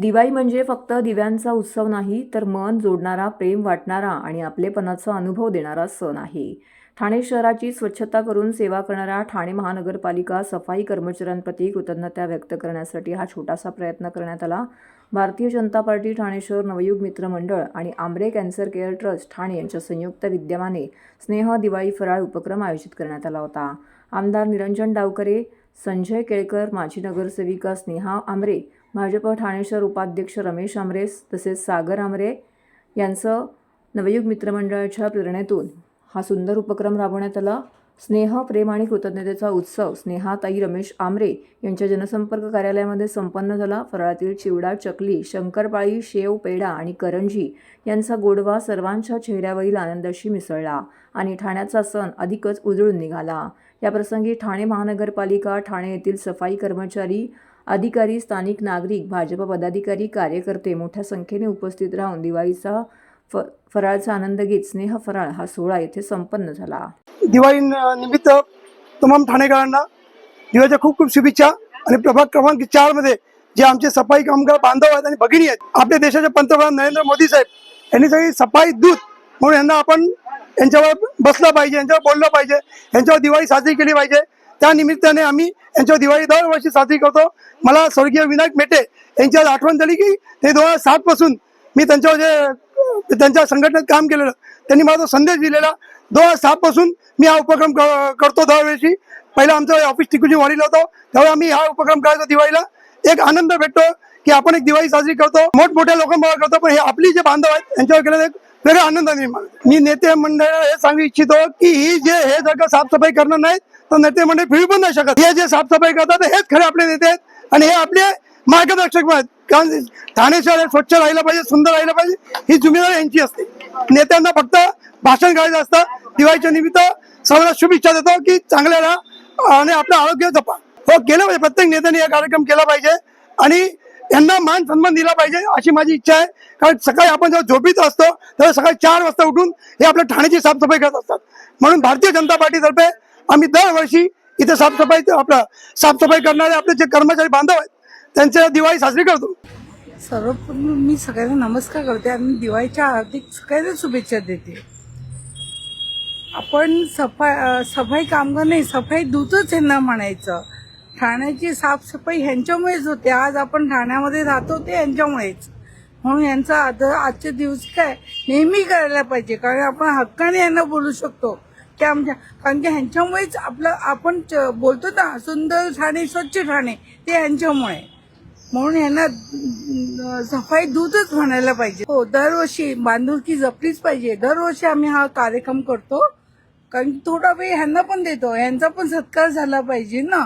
दिवाळी म्हणजे फक्त दिव्यांचा उत्सव नाही तर मन जोडणारा प्रेम वाटणारा आणि आपलेपणाचा अनुभव देणारा सण आहे. ठाणे शहराची स्वच्छता करून सेवा करणाऱ्या ठाणे महानगरपालिका सफाई कर्मचाऱ्यांप्रती कृतज्ञता व्यक्त करण्यासाठी हा छोटासा प्रयत्न करण्यात आला. भारतीय जनता पार्टी ठाणे शहर नवयुग मित्र मंडळ आणि Ambre cancer care trust Thane यांच्या संयुक्त विद्यमाने स्नेह दिवाळी फराळ उपक्रम आयोजित करण्यात आला होता. आमदार निरंजन डावकरे संजय केळकर माजी नगरसेविका स्नेहा आमरे भाजप ठाणे शहर उपाध्यक्ष रमेश आमरे तसेच सागर आमरे यांचं नवयुग मित्रमंडळाच्या प्रेरणेतून हा सुंदर उपक्रम राबवण्यात आला. स्नेह प्रेम आणि कृतज्ञतेचा उत्सव स्नेहाताई रमेश आमरे यांच्या जनसंपर्क कार्यालयामध्ये संपन्न झाला. फराळातील चिवडा चकली शंकरपाळी शेव पेढा आणि करंजी यांचा गोडवा सर्वांच्या चेहऱ्यावरील आनंदाशी मिसळला आणि ठाण्याचा सण अधिकच उजळून निघाला. याप्रसंगी ठाणे महानगरपालिका ठाणे येथील सफाई कर्मचारी अधिकारी स्थानिक नागरिक भाजप पदाधिकारी कार्यकर्ते मोठ्या संख्येने उपस्थित राहून दिवाळीचा फ फराळचा आनंद घेत स्नेह फराळ हा सोहळा येथे संपन्न झाला. दिवाळी निमित्त तमाम ठाणेकरांना दिवाळीच्या खूप खूप शुभेच्छा आणि प्रभाग क्रमांक चारमध्ये जे आमचे सफाई कामगार बांधव आहेत आणि भगिनी आहेत आपल्या देशाचे पंतप्रधान नरेंद्र मोदी साहेब यांनी सगळी सफाई दूत म्हणून यांना आपण यांच्यावर बसलं पाहिजे यांच्यावर बोललं पाहिजे यांच्यावर दिवाळी साजरी केली पाहिजे. त्या निमित्ताने आम्ही यांच्यावर दिवाळी दरवर्षी साजरी करतो. मला स्वर्गीय विनायक मेटे यांची आज आठवण झाली की ते दोन हजार सात पासून मी त्यांच्यावर जे त्यांच्या संघटनेत काम केलेलं त्यांनी मला तो संदेश दिलेला दोन हजार सात पासून मी हा उपक्रम करतो दरवर्षी. पहिला आमचं ऑफिस टिकूची वाढीला होतो त्यावेळी आम्ही हा उपक्रम करायचो दिवाळीला. एक आनंद भेटतो की आपण एक दिवाळी साजरी करतो. मोठमोठ्या लोकांबरोबर करतो पण हे आपली जे बांधव आहेत त्यांच्यावर केलेलं एक वेगळा आनंद निर्माण मी नेते मंडळाला हे सांगू इच्छितो की ही जे हे जर का साफसफाई करणार नाहीत तर नेते म्हणजे फिरू पण नाही शकत. हे जे साफसफाई करतात हेच खरे आपले नेते आहेत. आणि हे आपले मार्गदर्शक आहेत. कारण ठाणे शहर हे स्वच्छ राहिलं पाहिजे सुंदर राहिलं पाहिजे ही जिम्मेदारी यांची असते. नेत्यांना फक्त भाषण करायचं असतं. दिवाळीच्या निमित्त सर्वांना शुभेच्छा देतो की चांगल्या राहा आणि आपलं आरोग्य जपा. हो केलं पाहिजे. प्रत्येक नेत्याने हा कार्यक्रम केला पाहिजे. आणि यांना मान सन्मान दिला पाहिजे अशी माझी इच्छा आहे. कारण सकाळी आपण जेव्हा झोपीत असतो तेव्हा सकाळी चार वाजता उठून हे आपल्या ठाण्याची साफसफाई करत असतात. म्हणून भारतीय जनता पार्टीतर्फे आम्ही दरवर्षी इथे साफसफाई आपलं साफसफाई करणारे आपले जे कर्मचारी बांधव आहेत त्यांच्या दिवाळी साजरी करतो. सर्वप्रथम मी सगळ्यांना नमस्कार करते आणि दिवाळीच्या हार्दिक सगळ्यांना शुभेच्छा देते. आपण सफाई सफाई कामगार नाही सफाई दूतच यांना म्हणायचं. ठाण्याची साफसफाई ह्यांच्यामुळेच होते. आज आपण ठाण्यामध्ये राहतो ते यांच्यामुळेच म्हणून यांचा आज आजच्या दिवस काय नेहमी करायला पाहिजे कारण आपण हक्काने यांना बोलू शकतो. त्या आमच्या कारण की ह्यांच्यामुळेच आपलं आपण बोलतो ना सुंदर ठाणे स्वच्छ ठाणे ते ह्यांच्यामुळे. म्हणून यांना सफाई दूतच म्हणायला पाहिजे. हो दरवर्षी बांधुकी जपलीच पाहिजे. दरवर्षी आम्ही हा कार्यक्रम करतो. कारण थोडा वेळ ह्यांना पण देतो. ह्यांचा पण सत्कार झाला पाहिजे ना.